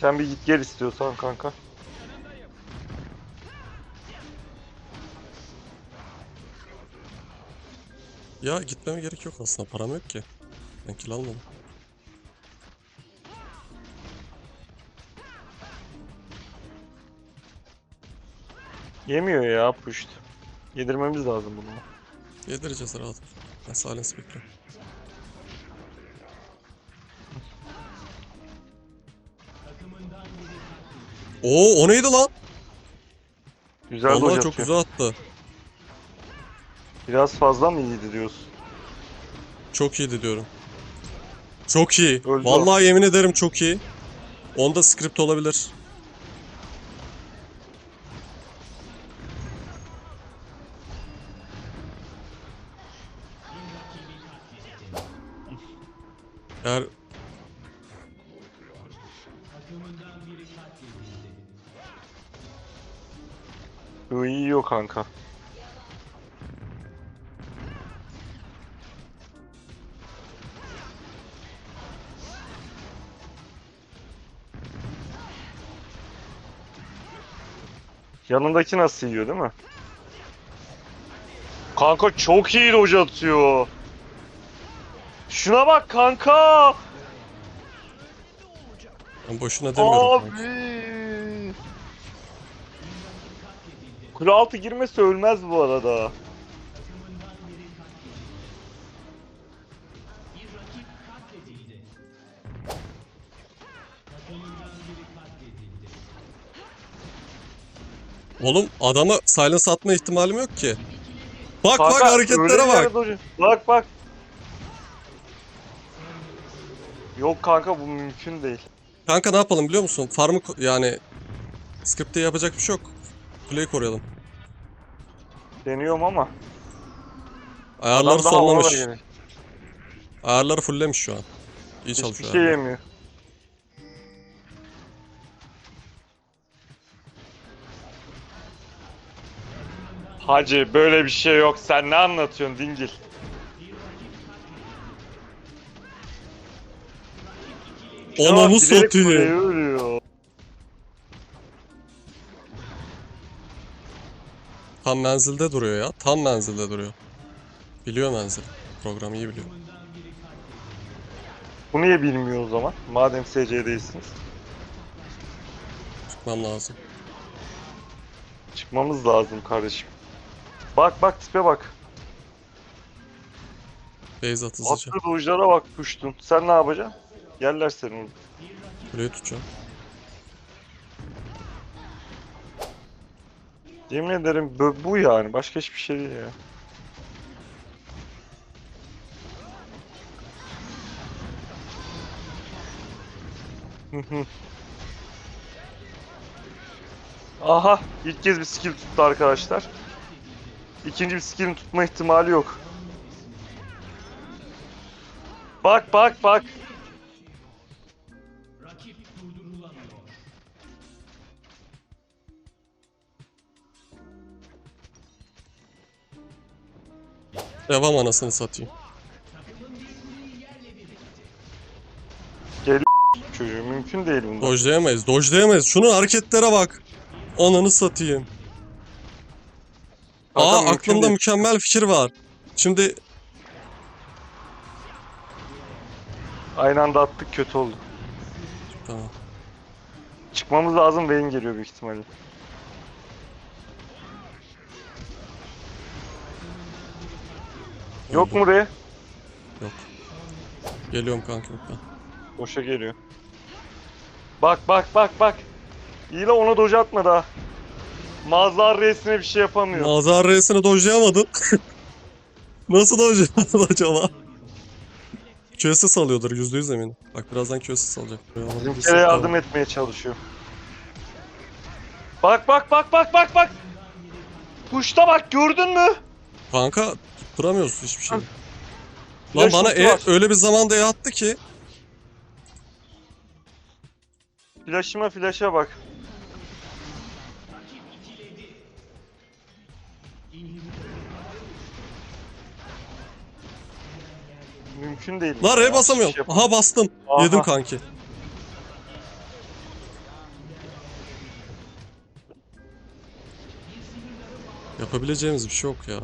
Sen bir git gel istiyorsan kanka. Ya gitmeme gerek yok aslında. Param yok ki. Ben kill almadım. Yemiyor ya pushed. Yedirmemiz lazım bunu. Yedireceğiz rahat. Ben silence bekliyorum. Oo o neydi lan? Güzel Vallahi çok atıyor. güzel attı. Biraz fazla mı iyiydi diyorsun? Çok iyiydi diyorum. Çok iyi. Öldü Vallahi yemin ederim çok iyi. Onda script olabilir. Eğer İyi yiyor kanka. Yanındaki nasıl yiyor değil mi? Kanka çok iyi dodge atıyor. Şuna bak kanka. ben boşuna demiyorum. kanka. Kule altı girmesi ölmez bu arada. Oğlum adama silence atma ihtimalim yok ki. Bak bak Kanka, hareketlere bak. doğru- Bak bak. Yok kanka bu mümkün değil. Kanka ne yapalım biliyor musun? Farmı yani script'te yapacak bir şey yok. Kuleyi koruyalım. Deniyorum ama. Ayarları adam daha gelir. Ayarları fulllemiş şu an. İyi Hiçbir çalışıyor. şey ayarlar. yemiyor. Hacı böyle bir şey yok. Sen ne anlatıyorsun dingil? Ananı satayım. Tam menzilde duruyor ya. Tam menzilde duruyor. Biliyor menzil. Programı iyi biliyor. Bu niye bilmiyor o zaman? Madem SC'deysiniz. Çıkmam lazım. Çıkmamız lazım kardeşim. Bak bak tipe bak. Base at hızlıca. Dojlara bak puştun. Sen ne yapacaksın? Yerler seni orada. Kuleyi tutacağım. Yemin ederim bu, bu yani. Başka hiçbir şey değil ya. Aha! ilk kez bir skill tuttu arkadaşlar. İkinci bir skill'in tutma ihtimali yok. Bak bak bak. Devam anasını satayım. Çocuğu mümkün değil bunda. Dojlayamayız. Dojlayamayız. Şunun hareketlere bak. Ananı satayım. Aa mümkün aklımda değil. mükemmel fikir var. Şimdi Aynı anda attık kötü oldu. tamam. Çıkmamız lazım Vayne geliyor büyük ihtimalle. Yok mu buraya? Yok. Geliyorum kanka ben. Boşa geliyor. Bak bak bak bak. İyi la ona doge atma daha. Mazhar reisine bir şey yapamıyor. Mazhar Reis'ini dojlayamadın. Nasıl dojlamadın acaba? Q'si salıyordur yüzde yüz eminim. Bak birazdan Q'si salacak. Bizimkilere yardım etmeye çalışıyor. Bak bak bak bak bak bak. Kuşta bak gördün mü? Kanka Kuramıyoruz hiçbir şey. Ah. Lan Flash bana e, var. öyle bir zamanda e attı ki. Flash'ıma flash'a bak. Mümkün değil. Lan R ya, basamıyorum. şey Aha bastım. Aha. Yedim kanki. Yapabileceğimiz bir şey yok ya.